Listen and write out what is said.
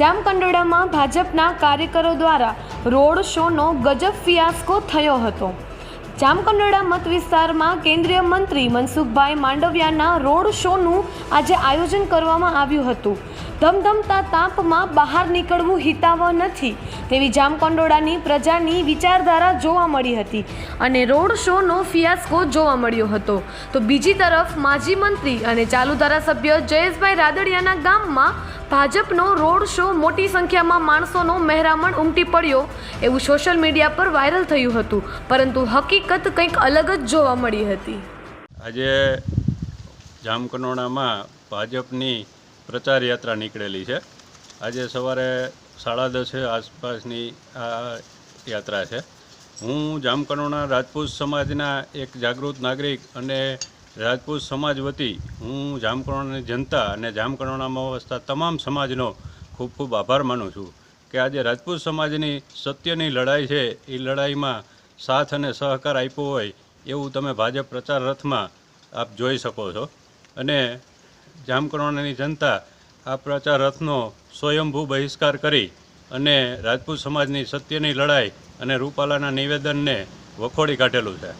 જામકંડોળામાં ભાજપના કાર્યકરો દ્વારા રોડ શોનો ગજબ ફિયાસ્કો થયો હતો. જામકંડોળા મત વિસ્તારમાં કેન્દ્રીય મંત્રી મનસુખભાઈ માંડવિયાના રોડ શોનું આજે આયોજન કરવામાં આવ્યું હતું. ધમધમતા તાપમાં બહાર નીકળવું હિતાવહ નથી તેવી જામકંડોળાની પ્રજાની વિચારધારા જોવા મળી હતી અને રોડ શોનો ફિયાસ્કો જોવા મળ્યો હતો. તો બીજી તરફ માજી મંત્રી અને ચાલુ ધારાસભ્ય જયેશભાઈ રાદડિયાના ગામમાં ભાજપનો રોડ શો મોટી સંખ્યામાં માણસોનો મહેરામણ ઉમટી પડ્યો. એવું સોશિયલ મીડિયા પર વાયરલ થયું હતું. પરંતુ હકીકત કંઈક અલગ જ જોવા મળી હતી. આજે જામકનોડામાં ભાજપની પ્રચાર યાત્રા નીકળેલી છે. આજે સવારે સાડા દસે આસપાસની આ યાત્રા છે. હું જામકનોડા રાજપૂત સમાજના એક જાગૃત નાગરિક અને રાજપૂત સમાજ વતી હું જામકંડોળાની જનતા અને જામકંડોળામાં વસતા તમામ સમાજનો ખૂબ ખૂબ આભાર માનું છું કે આજે રાજપૂત સમાજની સત્યની લડાઈ છે, એ લડાઈમાં સાથ અને સહકાર આપ્યો હોય એવું તમે ભાજપ પ્રચાર રથમાં આપ જોઈ શકો છો. અને જામકંડોળાની જનતા આ પ્રચાર રથનો સ્વયંભૂ બહિષ્કાર કરી અને રાજપૂત સમાજની સત્યની લડાઈ અને રૂપાલાના નિવેદનને વખોડી કાઢેલું છે.